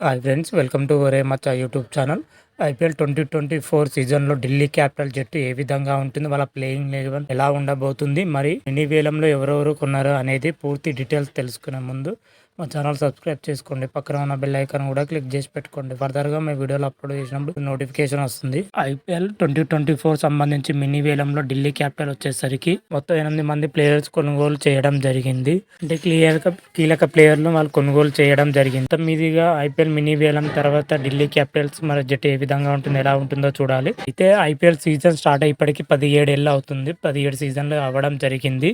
Hi friends welcome to Ore Maccha YouTube channel IPL twenty twenty four సీజన్లో Delhi capital జట్టు ఏ విధంగా ఉంటుంది వాళ్ళ ప్లేయింగ్ లెవెల్ ఎలా ఉండబోతుంది మరి ఎన్ని వేలంలో ఎవరెవరు కొన్నారు అనేది పూర్తి డీటెయిల్స్ తెలుసుకునే ముందు మా ఛానల్ సబ్స్క్రైబ్ చేసుకోండి. పక్కన ఉన్న బెల్ ఐకాన్ కూడా క్లిక్ చేసి పెట్టుకోండి. ఫర్దర్గా మీ వీడియోలు అప్లోడ్ చేసినప్పుడు నోటిఫికేషన్ వస్తుంది. ఐపీఎల్ ట్వంటీ ట్వంటీ ఫోర్ సంబంధించి మినీ వేలంలో ఢిల్లీ క్యాపిటల్ వచ్చేసరికి మొత్తం ఎనిమిది మంది ప్లేయర్స్ కొనుగోలు చేయడం జరిగింది. అంటే క్లియర్ కీలక ప్లేయర్లు వాళ్ళు కొనుగోలు చేయడం జరిగింది. మీదిగా ఐపీఎల్ మినీ వేలం తర్వాత ఢిల్లీ క్యాపిటల్స్ మరి జట్టు ఏ విధంగా ఉంటుంది ఎలా ఉంటుందో చూడాలి. అయితే ఐపీఎల్ సీజన్ స్టార్ట్ అయ్యేప్పటికి పదిహేడు ఏళ్ళు అవుతుంది. పదిహేడు సీజన్లు అవ్వడం జరిగింది.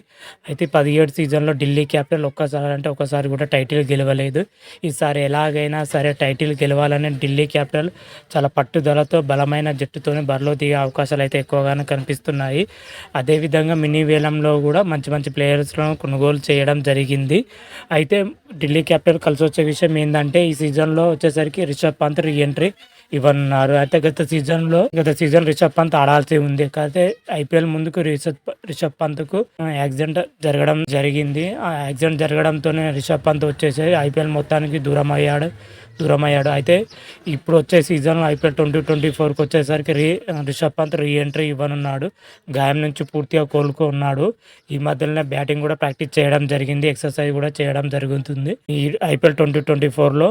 అయితే పదిహేడు సీజన్లో ఢిల్లీ క్యాపిటల్ ఒక్కసారి అంటే ఒకసారి కూడా టైటిల్ గెలవలేదు. ఈసారి ఎలాగైనా సరే టైటిల్ గెలవాలని ఢిల్లీ క్యాపిటల్ చాలా పట్టుదలతో బలమైన జట్టుతోనే బరిలో దిగే అవకాశాలు అయితే ఎక్కువగానే కనిపిస్తున్నాయి. అదేవిధంగా మినీ వేలంలో కూడా మంచి మంచి ప్లేయర్స్లను కొనుగోలు చేయడం జరిగింది. అయితే ఢిల్లీ క్యాపిటల్ కలిసి వచ్చే విషయం ఏంటంటే ఈ సీజన్లో వచ్చేసరికి రిషబ్ పంత్ రీ ఎంట్రీ ఇవ్వనున్నారు. అయితే గత సీజన్లో గత సీజన్ రిషబ్ పంత్ ఆడాల్సి ఉంది. కాకపోతే ఐపీఎల్ ముందుకు రిషబ్ రిషబ్ పంత్కు యాక్సిడెంట్ జరగడం జరిగింది. ఆ యాక్సిడెంట్ జరగడంతోనే రిషబ్ పంత్ వచ్చేసి ఐపీఎల్ మొత్తానికి దూరం అయ్యాడు దూరం అయ్యాడు అయితే ఇప్పుడు వచ్చే సీజన్లో ఐపీఎల్ ట్వంటీ ట్వంటీ ఫోర్కి వచ్చేసరికి re Rishabh Pant reentry ఇవ్వనున్నాడు. గాయం నుంచి పూర్తిగా కోలుకున్నాడు. ఈ మధ్యలోనే బ్యాటింగ్ కూడా ప్రాక్టీస్ చేయడం జరిగింది ఎక్సర్సైజ్ కూడా చేయడం జరుగుతుంది. ఈ ఐపీఎల్ ట్వంటీ ట్వంటీ ఫోర్లో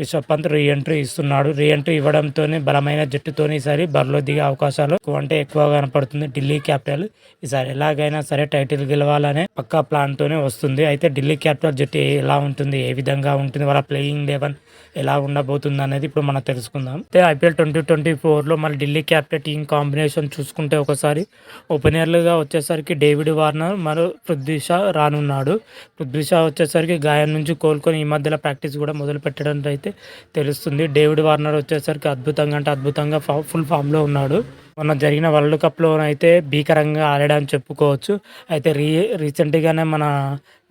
రిషబ్ పంత్ రీ ఎంట్రీ ఇస్తున్నాడు. రీ ఎంట్రీ ఇవ్వడంతోనే బలమైన జట్టుతోని ఈసారి బరిలో దిగే అవకాశాలు ఎక్కువ అంటే ఎక్కువ కనపడుతుంది. ఢిల్లీ క్యాపిటల్ ఈసారి ఎలాగైనా సరే టైటిల్ గెలవాలనే పక్కా ప్లాన్తోనే వస్తుంది. అయితే ఢిల్లీ క్యాపిటల్ జట్టు ఎలా ఉంటుంది? ఏ విధంగా ఉంటుంది? వాళ్ళ ప్లేయింగ్ లెవెన్ ఎలా ఉండబోతుంది అనేది ఇప్పుడు మనం తెలుసుకుందాం. అయితే ఐపీఎల్ ట్వంటీ ట్వంటీ ఫోర్లో మన ఢిల్లీ క్యాపిటల్ టీం కాంబినేషన్ చూసుకుంటే ఒకసారి ఓపెనర్లుగా వచ్చేసరికి డేవిడ్ వార్నర్ మరియు పృథ్వీ షా రానున్నాడు. పృథ్వీ షా వచ్చేసరికి గాయం నుంచి కోలుకొని ఈ మధ్యలో ప్రాక్టీస్ కూడా మొదలు పెట్టడం అయితే తెలుస్తుంది. డేవిడ్ వార్నర్ వచ్చేసరికి అద్భుతంగా అంటే అద్భుతంగా ఫుల్ ఫామ్లో ఉన్నాడు. మొన్న జరిగిన వరల్డ్ కప్లో అయితే భీకరంగా ఆడాడని చెప్పుకోవచ్చు. అయితే రీ రీసెంట్గానే మన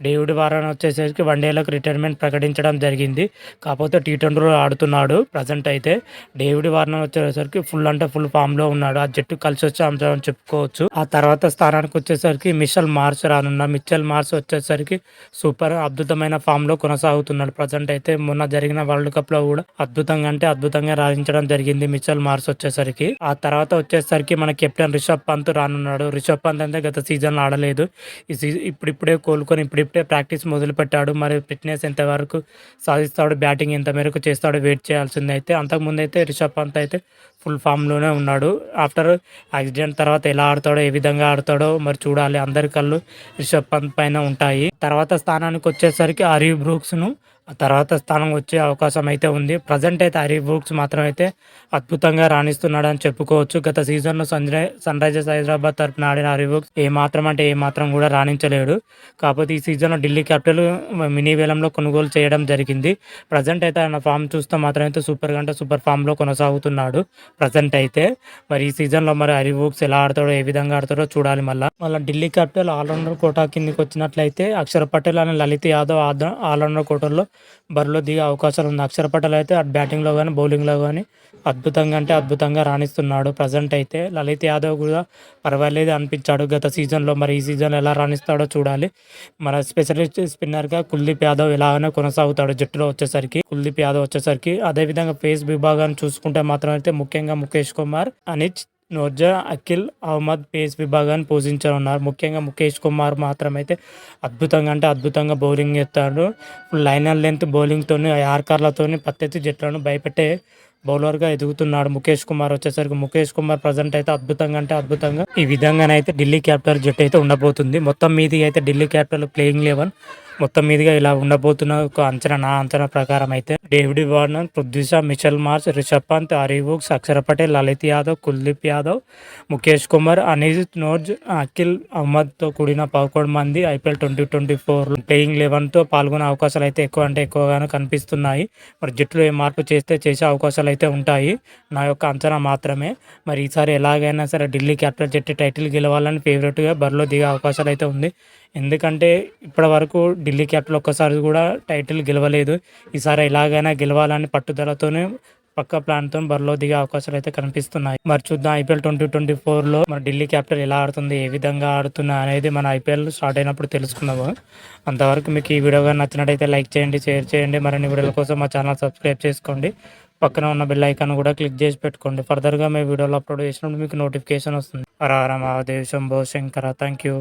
డేవిడ్ వారన్ వచ్చేసరికి వన్ డేలకు రిటైర్మెంట్ ప్రకటించడం జరిగింది. కాకపోతే టీ ట్వంటీలో ఆడుతున్నాడు ప్రజెంట్ అయితే. డేవిడ్ వారన్ వచ్చేసరికి ఫుల్ అంటే ఫుల్ ఫామ్లో ఉన్నాడు. ఆ జట్టు కలిసి వచ్చే అంశం అని చెప్పుకోవచ్చు. ఆ తర్వాత స్థానానికి వచ్చేసరికి మిషల్ మార్స్ రానున్న మిచ్చల్ మార్స్ వచ్చేసరికి సూపర్ అద్భుతమైన ఫామ్లో కొనసాగుతున్నాడు. ప్రజెంట్ అయితే మొన్న జరిగిన వరల్డ్ కప్లో కూడా అద్భుతంగా అంటే అద్భుతంగా రాణించడం జరిగింది మిచ్చల్ మార్స్ వచ్చేసరికి. ఆ తర్వాత వచ్చేసరికి మన కెప్టెన్ రిషబ్ పంత్ రానున్నాడు. రిషబ్ పంత్ అంటే గత సీజన్ ఆడలేదు. ఈ సీజన్ ఇప్పుడిప్పుడే కోలుకొని ఇప్పుడు ఇప్పుడే ప్రాక్టీస్ మొదలు పెట్టాడు మరి ఫిట్నెస్ ఎంతవరకు సాధిస్తాడు బ్యాటింగ్ ఎంత మేరకు చేస్తాడో వెయిట్ చేయాల్సింది అయితే. అంతకుముందు అయితే రిషబ్ పంత్ అయితే ఫుల్ ఫామ్లోనే ఉన్నాడు. ఆఫ్టర్ యాక్సిడెంట్ తర్వాత ఎలా ఆడతాడో ఏ విధంగా ఆడతాడో మరి చూడాలి. అందరి కళ్ళు రిషబ్ పంత్ పైన ఉంటాయి. తర్వాత స్థానానికి వచ్చేసరికి హరీ బ్రూక్స్ను తర్వాత స్థానం వచ్చే అవకాశం అయితే ఉంది. ప్రజెంట్ అయితే హరీఫ్ బుక్స్ మాత్రం అయితే అద్భుతంగా రాణిస్తున్నాడు అని చెప్పుకోవచ్చు. గత సీజన్లో సంజయ్ సన్ రైజర్స్ హైదరాబాద్ తరఫున ఆడిన హరీఫ్ బుక్స్ ఏ మాత్రం అంటే ఏ మాత్రం కూడా రాణించలేడు. కాకపోతే ఈ సీజన్లో ఢిల్లీ క్యాపిటల్ మినీ వేలంలో కొనుగోలు చేయడం జరిగింది. ప్రజెంట్ అయితే ఆయన ఫామ్ చూస్తే మాత్రం అయితే సూపర్ గంట సూపర్ ఫామ్లో కొనసాగుతున్నాడు. ప్రజెంట్ అయితే మరి ఈ సీజన్లో మరి హరీఫ్ బుక్స్ ఎలా ఆడతాడో ఏ విధంగా ఆడతాడో చూడాలి మళ్ళీ. మళ్ళీ ఢిల్లీ క్యాపిటల్ ఆల్రౌండర్ కోటా కిందకి వచ్చినట్లయితే అక్షర్ పటేల్ అనే లలిత్ యాదవ్ ఆల్రౌండర్ కోటలో బరిలో దిగే అవకాశాలు ఉంది అక్షర్ పటేల్ అయితే అటు బ్యాటింగ్లో కానీ బౌలింగ్లో కానీ అద్భుతంగా అంటే అద్భుతంగా రాణిస్తున్నాడు. ప్రజెంట్ అయితే లలిత్ యాదవ్ కూడా పర్వాలేదు అనిపించాడు. గత సీజన్లో మరి ఈ సీజన్ ఎలా రాణిస్తాడో చూడాలి. మన స్పెషలిస్ట్ స్పిన్నర్గా కుల్దీప్ యాదవ్ ఎలాగైనా కొనసాగుతాడు జట్టులో వచ్చేసరికి. కుల్దీప్ యాదవ్ వచ్చేసరికి అదేవిధంగా ఫేస్ విభాగాన్ని చూసుకుంటే మాత్రం అయితే ముఖ్యంగా Mukesh Kumar Anrich Nortje Akhil Ahmed pace విభాగాన్ని పోషించనున్నారు. ముఖ్యంగా ముఖేష్ కుమార్ మాత్రమైతే అద్భుతంగా అంటే అద్భుతంగా బౌలింగ్ ఎత్తాడు లైనర్ లెంత్ బౌలింగ్తోని యార్కర్లతోని పత్తెత్తి జట్లను భయపెట్టే బౌలర్గా ఎదుగుతున్నాడు ముఖేష్ కుమార్ వచ్చేసరికి. ముఖేష్ కుమార్ ప్రజెంట్ అయితే అద్భుతంగా అంటే అద్భుతంగా ఈ విధంగానైతే ఢిల్లీ క్యాపిటల్ జట్టు అయితే ఉండబోతుంది. మొత్తం మీది అయితే ఢిల్లీ క్యాపిటల్ ప్లేయింగ్ లెవెన్. మొత్తం మీదుగా ఇలా ఉండబోతున్న ఒక అంచనా నా అంచనా ప్రకారం అయితే David Warner Prithvi Mitchell Marsh Rishabh Pant హరివూక్స్ Axar Patel Lalit Yadav Kuldeep Yadav Mukesh Kumar అనిజిత్ నోర్జ్ అఖిల్ అహ్మద్తో కూడిన పదకొండు మంది IPL twenty twenty four playing లెవెన్తో పాల్గొనే అవకాశాలు అయితే ఎక్కువ అంటే ఎక్కువగానే కనిపిస్తున్నాయి. మరి జట్టులో ఏ మార్పు చేస్తే చేసే అవకాశాలు అయితే ఉంటాయి. నా యొక్క అంచనా మాత్రమే. మరి ఈసారి ఎలాగైనా సరే ఢిల్లీ క్యాపిటల్ జట్టు టైటిల్ గెలవాలని ఫేవరెట్గా బరిలో దిగే అవకాశాలు అయితే ఉంది. ఎందుకంటే ఇప్పటి వరకు ఢిల్లీ క్యాపిటల్ ఒక్కసారి కూడా టైటిల్ గెలవలేదు. ఈసారి ఎలాగైనా గెలవాలని పట్టుదలతోనే పక్క ప్లాన్తో బరిలో దిగే అవకాశాలు అయితే కనిపిస్తున్నాయి. మరి చూద్దాం ఐపీఎల్ ట్వంటీ ట్వంటీ ఫోర్లో మన ఢిల్లీ క్యాపిటల్ ఎలా ఆడుతుంది ఏ విధంగా ఆడుతుంది అనేది మన ఐపీఎల్ స్టార్ట్ అయినప్పుడు తెలుసుకుందాము. అంతవరకు మీకు ఈ వీడియో కానీ నచ్చినట్టయితే లైక్ చేయండి షేర్ చేయండి మరిన్ని వీడియోల కోసం మా ఛానల్ సబ్స్క్రైబ్ చేసుకోండి. పక్కన ఉన్న బెల్ ఐకాన్ కూడా క్లిక్ చేసి పెట్టుకోండి. ఫర్దర్గా మేము వీడియోలు అప్లోడ్ చేసినప్పుడు మీకు నోటిఫికేషన్ వస్తుంది. హర మహాదేవ్ శంభో శంకర. Thank you.